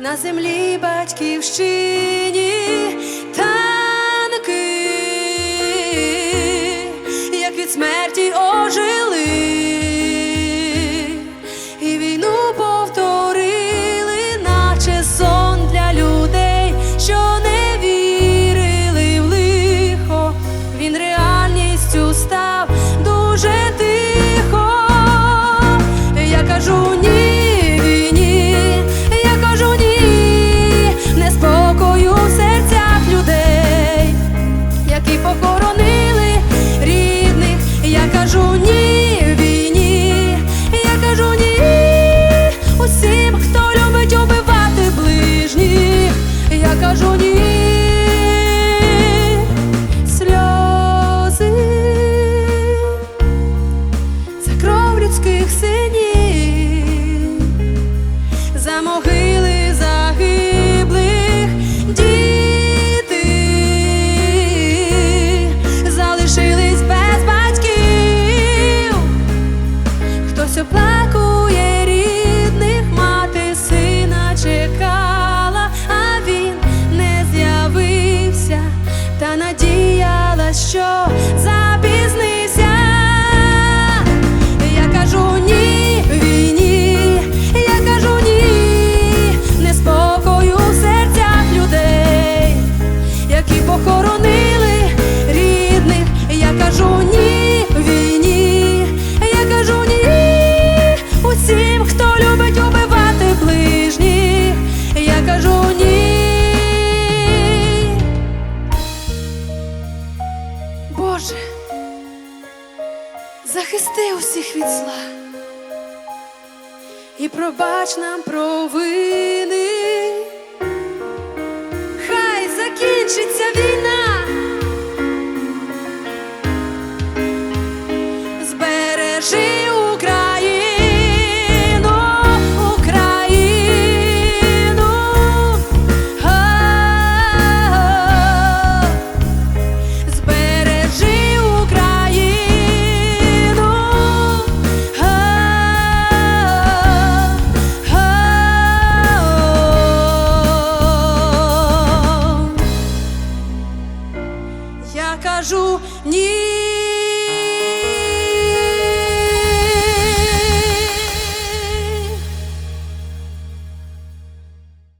на землі батьківщині. sure. Боже, захисти усіх від зла і пробач нам провини, хай закінчиться війна. я кажу ні.